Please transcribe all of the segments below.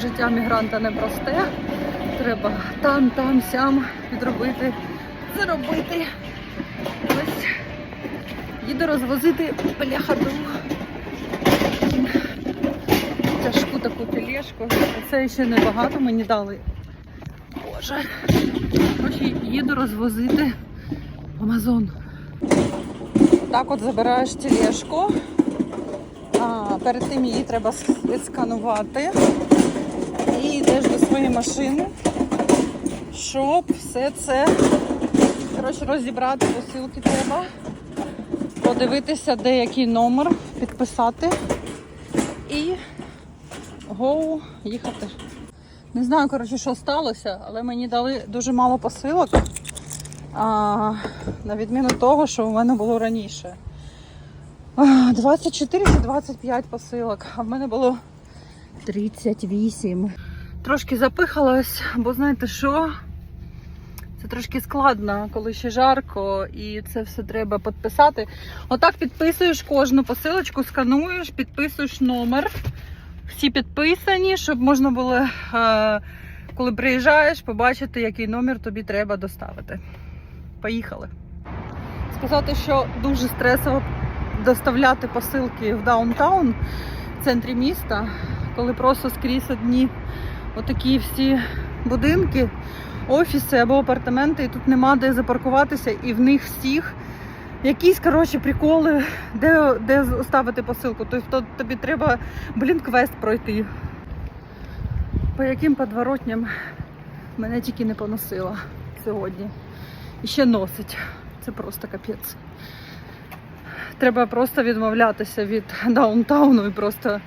життя мігранта непросте. Треба там, там, сям підробити, заробити. Ось їду розвозити бляхаду. Тяжку таку тележку. Це ще небагато мені дали. Боже. Коротше, їду розвозити Амазон. Так от забираєш тележку. А, перед тим її треба відсканувати. І йдеш до своєї машини, щоб все це коротше, розібрати посилки треба. Подивитися, де який номер, підписати і гоу їхати. Не знаю, коротше, що сталося, але мені дали дуже мало посилок. А, на відміну того, що у мене було раніше. 24 чи 25 посилок, а в мене було 38. Трошки запихалась, бо знаєте що? Це трошки складно, коли ще жарко, і це все треба підписати. Отак підписуєш кожну посилочку, скануєш, підписуєш номер. Всі підписані, щоб можна було, е, коли приїжджаєш, побачити, який номер тобі треба доставити. Поїхали. Сказати, що дуже стресово доставляти посилки в даунтаун в центрі міста, коли просто скрізь одні отакі всі будинки, офіси або апартаменти, і тут нема де запаркуватися, і в них всіх якісь коротше приколи, де, де ставити посилку. Тобто тобі треба, блін, квест пройти. По яким подворотням мене тільки не поносила сьогодні. І ще носить. Це просто капець. Треба просто відмовлятися від даунтауну і просто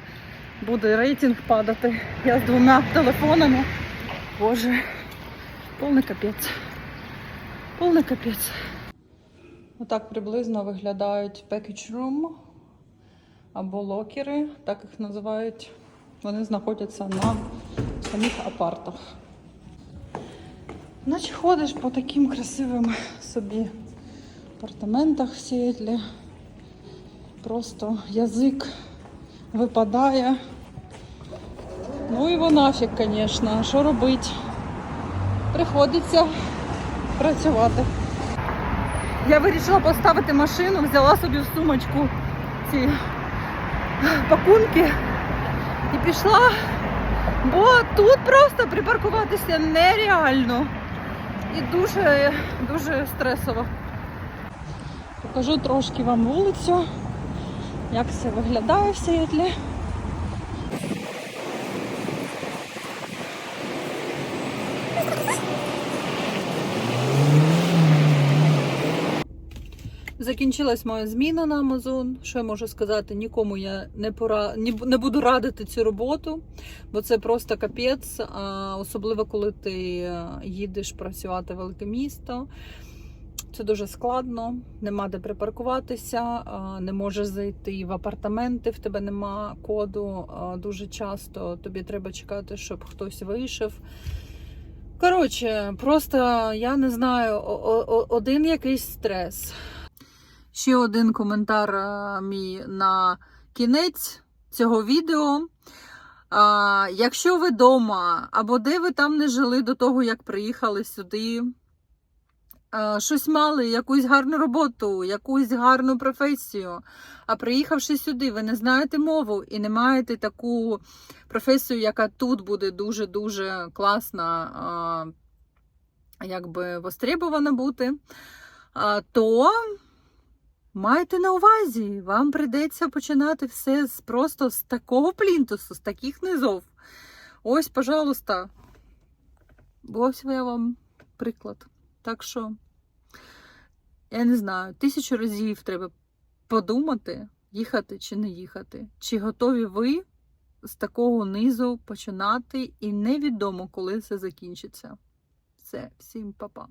буде рейтинг падати. Я з двома телефонами. Боже, повний капець. Повний капець. Отак приблизно виглядають package room або локери, так їх називають. Вони знаходяться на самих апартах. Наче ходиш по таким красивим собі апартаментах в Сіетлі. Просто язик випадає. Ну і вона фіг, звісно. Що робити? Приходиться працювати. Я вирішила поставити машину, взяла собі в сумочку ці пакунки і пішла, бо тут просто припаркуватися нереально. І дуже, дуже стресово. Покажу трошки вам вулицю, як все виглядає в Сіетлі. Закінчилась моя зміна на Amazon. Що я можу сказати? Нікому я не пора не буду радити цю роботу, бо це просто капець. Особливо коли ти е, їдеш працювати в велике місто. Це дуже складно, нема де припаркуватися, не можеш зайти в апартаменти, в тебе нема коду. Дуже часто тобі треба чекати, щоб хтось вийшов. Коротше, просто я не знаю, один якийсь стрес. Ще один коментар мій на кінець цього відео. А, якщо ви вдома або де ви там не жили до того, як приїхали сюди, а, щось мали, якусь гарну роботу, якусь гарну професію. А приїхавши сюди, ви не знаєте мову і не маєте таку професію, яка тут буде дуже-дуже класна, а, якби востребована бути, а, то майте на увазі, вам прийдеться починати все з просто з такого плінтусу, з таких низов. Ось, пожалуйста. Ось я вам приклад. Так що, я не знаю, тисячу разів треба подумати, їхати чи не їхати. Чи готові ви з такого низу починати, і невідомо, коли це закінчиться. Все, всім па-па.